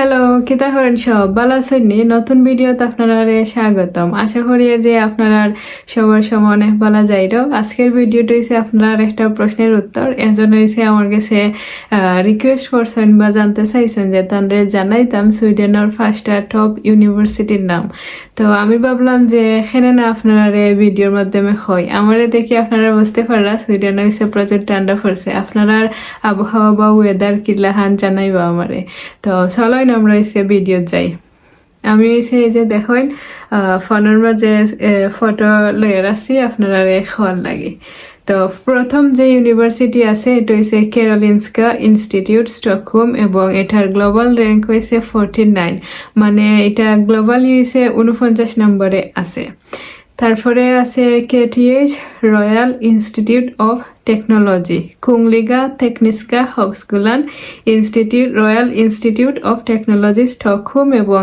Hello কিতা করেন সব? ভালো আছেন নি? নতুন ভিডিওতে আপনারা স্বাগতম। আশা করি যে আপনারা সবার সময় অনেক ভালো যাইল আজকের ভিডিওটা হচ্ছে আপনার একটা প্রশ্নের উত্তর। এর জন্য হচ্ছে আমার কাছে রিকোয়েস্ট করছেন বা জানতে চাইছেন যে তাদের জানাইতাম সুইডেনের ফার্স্টটা টপ ইউনিভার্সিটির নাম। তো আমি ভাবলাম যে এখানে না আপনারা ভিডিওর মাধ্যমে হয়। আমারে দেখি আপনারা বুঝতে পাররা সুইডেন হচ্ছে প্রচুর ঠান্ডা পড়ছে আপনারা আবহাওয়া বা ওয়েদার কিলাহান জানাইবা আমারে। তো চলোই না আমরা হচ্ছে ভিডিও যাই। আমি হচ্ছে এই যে দেখেন ফোনের মাঝে ফটো লয়ে রাখছি, আপনারা খাওয়ার লাগে। তো প্রথম যে ইউনিভার্সিটি আছে, এটা হচ্ছে কেরোলিনস্কা ইনস্টিটিউট স্টকহোম এবং এটার গ্লোবাল র্যাঙ্ক হয়েছে ফোরটি নাইন মানে এটা গ্লোবালি হয়েছে উনপঞ্চাশ নম্বরে আছে। তারপরে আছে KTH royal institute of technology Kungliga Tekniska Högskolan institute royal institute of technology Stockholm এবং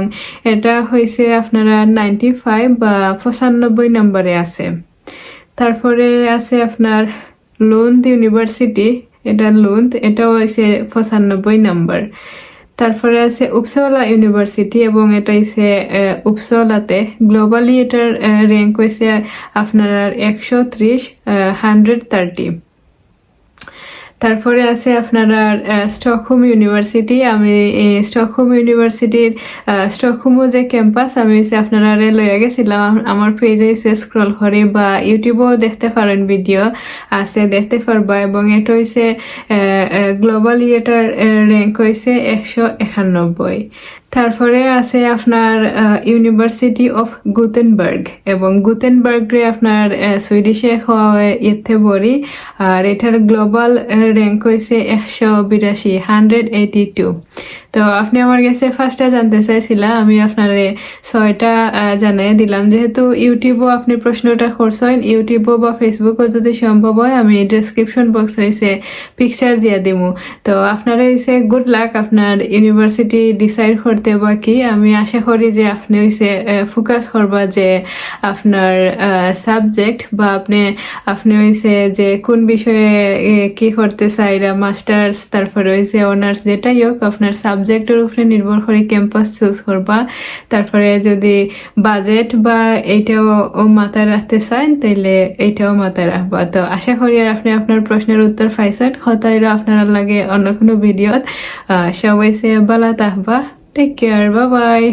এটা হয়েছে আপনারা নাইনটি ফাইভ বা পঁচানব্বই নম্বরে আছে। তারপরে আছে আপনার লুন্দ ইউনিভার্সিটি এটা লুন্দ এটাও হয়েছে পঁচানব্বই নাম্বার। তারপরে আছে উপসলা ইউনিভার্সিটি এবং এটা হচ্ছে উপসলাতে গ্লোবালি এটার র্যাঙ্ক হয়েছে আপনার একশো ত্রিশ হান্ড্রেড থার্টি তারপরে আছে আপনারা স্টকহোম ইউনিভার্সিটি আমি স্টকহোম ইউনিভার্সিটির স্টকহোমও যে ক্যাম্পাস আমি হচ্ছে আপনারা লইয়া গেছিলাম আমার পেজে হচ্ছে স্ক্রল করে বা ইউটিউবেও দেখতে পারেন ভিডিও আছে, দেখতে পারবা এবং এটা হচ্ছে গ্লোবাল ইয়েটার র্যাঙ্ক হয়েছে একশো একানব্বই। তারপরে আছে আপনার ইউনিভার্সিটি অফ গুতেনবার্গ এবং গুতেনবার্গরে আপনার সুইডিশে হওয়া ইতে বড়ি আর এটার গ্লোবাল র্যাঙ্ক হয়েছে একশো বিরাশি হান্ড্রেড এইটি টু তো আপনি আমার কাছে ফার্স্টটা জানতে চাইছিলাম, আমি আপনার ছয়টা জানাই দিলাম। যেহেতু ইউটিউবও আপনি প্রশ্নটা করছেন ইউটিউবও বা ফেসবুকও যদি সম্ভব হয়, আমি ডিসক্রিপশন বক্স হয়েছে পিকচার দিয়ে দিব তো আপনারা হয়েছে গুড লাক আপনার ইউনিভার্সিটি ডিসাইড করতে বা কি? আমি আশা করি যে আপনি হয়েছে ফোকাস করবা যে আপনার সাবজেক্ট বা আপনি আপনি হয়েছে যে কোন বিষয়ে কি করতে চাইরা মাস্টার্স তারপরে হয়েছে অনার্স যেটাই হোক, আপনার সাবজেক্টের উপরে নির্ভর করে ক্যাম্পাস চুজ করবা। তারপরে যদি বাজেট বা এইটাও মাথায় রাখতে চান তাহলে এইটাও মাথায় রাখবা। তো আশা করি আর আপনি আপনার প্রশ্নের উত্তর পাইছেন। হতাইল আপনার লাগে অন্য কোনো ভিডিওত। সবাই সে বালা তাহবা টেক কেয়ার বা বাই